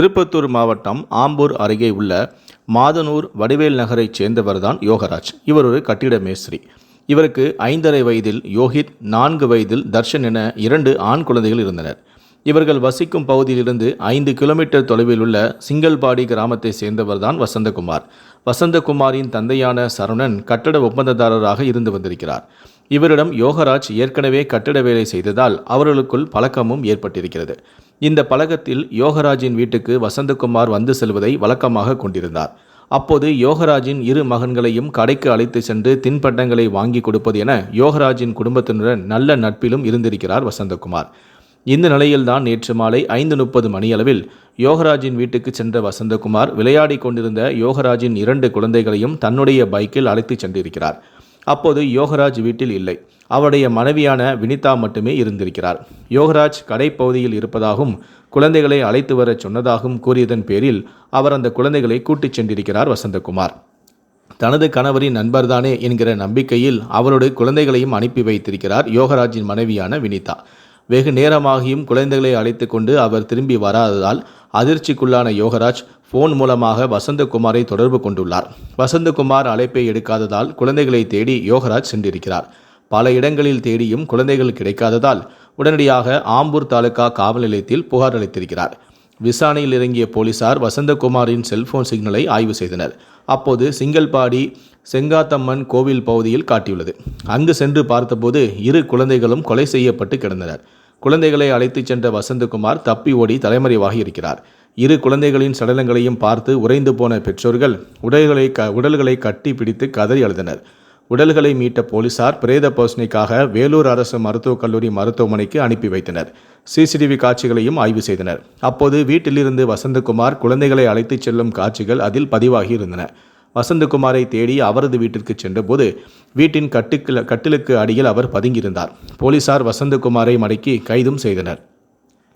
திருப்பத்தூர் மாவட்டம் ஆம்பூர் அருகே உள்ள மாதனூர் வடிவேல் நகரைச் சேர்ந்தவர்தான் யோகராஜ். இவர் ஒரு கட்டிட மேஸ்திரி. இவருக்கு ஐந்தரை வயதில் யோகித் நான்கு வயதில் தர்ஷன் என இரண்டு ஆண் குழந்தைகள் இருந்தனர். இவர்கள் வசிக்கும் பகுதியிலிருந்து ஐந்து கிலோமீட்டர் தொலைவில் உள்ள சிங்கல்பாடி கிராமத்தை சேர்ந்தவர்தான் வசந்தகுமார். வசந்தகுமாரின் தந்தையான சரவணன் கட்டட ஒப்பந்ததாரராக இருந்து வந்திருக்கிறார். இவரிடம் யோகராஜ் ஏற்கனவே கட்டட வேலை செய்ததால் அவர்களுக்குள் பழக்கமும் ஏற்பட்டிருக்கிறது. இந்த பழக்கத்தில் யோகராஜின் வீட்டுக்கு வசந்தகுமார் வந்து செல்வதை வழக்கமாக கொண்டிருந்தார். அப்போது யோகராஜின் இரு மகன்களையும் கடைக்கு அழைத்து சென்று தின்பண்டங்களை வாங்கி கொடுப்பது என யோகராஜின் குடும்பத்தினருடன் நல்ல நட்பிலும் இருந்திருக்கிறார் வசந்தகுமார். இந்த நிலையில்தான் நேற்று மாலை ஐந்து முப்பது மணியளவில் யோகராஜின் வீட்டுக்கு சென்ற வசந்தகுமார் விளையாடி கொண்டிருந்த யோகராஜின் இரண்டு குழந்தைகளையும் தன்னுடைய பைக்கில் அழைத்துச் சென்றிருக்கிறார். அப்போது யோகராஜ் வீட்டில் இல்லை. அவருடைய மனைவியான வினிதா மட்டுமே இருந்திருக்கிறார். யோகராஜ் கடைப்பகுதியில் இருப்பதாகவும் குழந்தைகளை அழைத்து வரச் சொன்னதாகவும் கூறியதன் பேரில் அவர் அந்த குழந்தைகளை கூட்டிச் சென்றிருக்கிறார் வசந்தகுமார். தனது கணவரின் நண்பர்தானே என்கிற நம்பிக்கையில் அவரோடு குழந்தைகளையும் அனுப்பி வைத்திருக்கிறார் யோகராஜின் மனைவியான வினிதா. வெகு நேரமாகியும் குழந்தைகளை அழைத்து கொண்டு அவர் திரும்பி வராததால் அதிர்ச்சிக்குள்ளான யோகராஜ் ஃபோன் மூலமாக வசந்தகுமாரை தொடர்பு கொண்டுள்ளார். வசந்தகுமார் அழைப்பை எடுக்காததால் குழந்தைகளை தேடி யோகராஜ் சென்றிருக்கிறார். பல இடங்களில் தேடியும் குழந்தைகள் கிடைக்காததால் உடனடியாக ஆம்பூர் தாலுகா காவல் நிலையத்தில் புகார் அளித்திருக்கிறார். விசாரணையில் இறங்கிய போலீசார் வசந்தகுமாரின் செல்போன் சிக்னலை ஆய்வு செய்தனர். அப்போது சிங்கல்பாடி செங்காத்தம்மன் கோவில் பகுதியில் காட்டியுள்ளது. அங்கு சென்று பார்த்தபோது இரு குழந்தைகளும் கொலை செய்யப்பட்டு கிடந்தனர். குழந்தைகளை அழைத்துச் சென்ற வசந்தகுமார் தப்பி ஓடி தலைமறைவாகி இருக்கிறார் இரு குழந்தைகளின் சடலங்களையும் பார்த்து உறைந்து போன பெற்றோர்கள் உடல்களை க உடல்களை கட்டி பிடித்து கதறி அழுதனர். உடல்களை மீட்ட போலீசார் பிரேத பரிசோதனைக்காக வேலூர் அரசு மருத்துவக் கல்லூரி மருத்துவமனைக்கு அனுப்பி வைத்தனர். சிசிடிவி காட்சிகளையும் ஆய்வு செய்தனர். அப்போது வீட்டிலிருந்து வசந்தகுமார் குழந்தைகளை அழைத்துச் செல்லும் காட்சிகள் அதில் பதிவாகி இருந்தன வசந்தகுமாரை தேடி அவரது வீட்டிற்கு சென்றபோது வீட்டின் கட்டுக்கு கட்டிலுக்கு அடியில் அவர் பதுங்கியிருந்தார். போலீசார் வசந்தகுமாரை மடக்கி கைதும் செய்தனர்.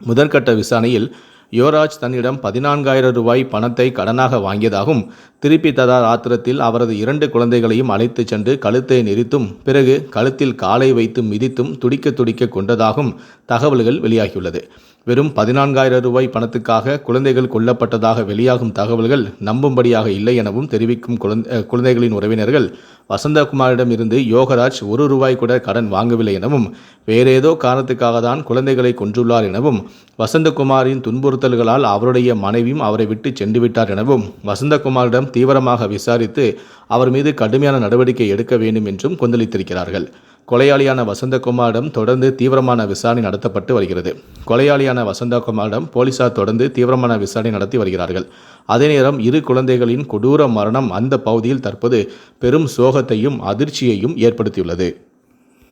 முதற்கட்ட விசாரணையில் யுவராஜ் தன்னிடம் பதினான்காயிரம் ரூபாய் பணத்தை கடனாக வாங்கியதாகவும் திருப்பி தரார் ஆத்திரத்தில் அவரது இரண்டு குழந்தைகளையும் அழைத்துச் சென்று கழுத்தை நெரித்தும் பிறகு கழுத்தில் காலை வைத்து மிதித்தும் துடிக்க துடிக்க கொண்டதாகவும் தகவல்கள் வெளியாகியுள்ளது. வெறும் பதினான்காயிரம் ரூபாய் பணத்துக்காக குழந்தைகள் கொல்லப்பட்டதாக வெளியாகும் தகவல்கள் நம்பும்படியாக இல்லை எனவும் தெரிவிக்கும் குழந்தை குழந்தைகளின் உறவினர்கள் வசந்தகுமாரிடம் இருந்து யோகராஜ் ஒரு ரூபாய் கூட கடன் வாங்கவில்லை எனவும் வேறேதோ காரணத்துக்காக தான் குழந்தைகளை கொன்றுள்ளார் எனவும் வசந்தகுமாரின் துன்புறுத்தல்களால் அவருடைய மனைவியும் அவரை விட்டு சென்று விட்டார் எனவும் வசந்தகுமாரிடம் தீவிரமாக விசாரித்து அவர் மீது கடுமையான நடவடிக்கை எடுக்க வேண்டும் என்றும் கொந்தளித்திருக்கிறார்கள். கொலையாளியான வசந்தகுமாரிடம் தொடர்ந்து தீவிரமான விசாரணை நடத்தப்பட்டு வருகிறது. கொலையாளியான வசந்தகுமாரிடம் போலீசார் தொடர்ந்து தீவிரமான விசாரணை நடத்தி வருகிறார்கள். அதே நேரம் இரு குழந்தைகளின் கொடூர மரணம் அந்த பகுதியில் தற்போது பெரும் சோகத்தையும் அதிர்ச்சியையும் ஏற்படுத்தியுள்ளது.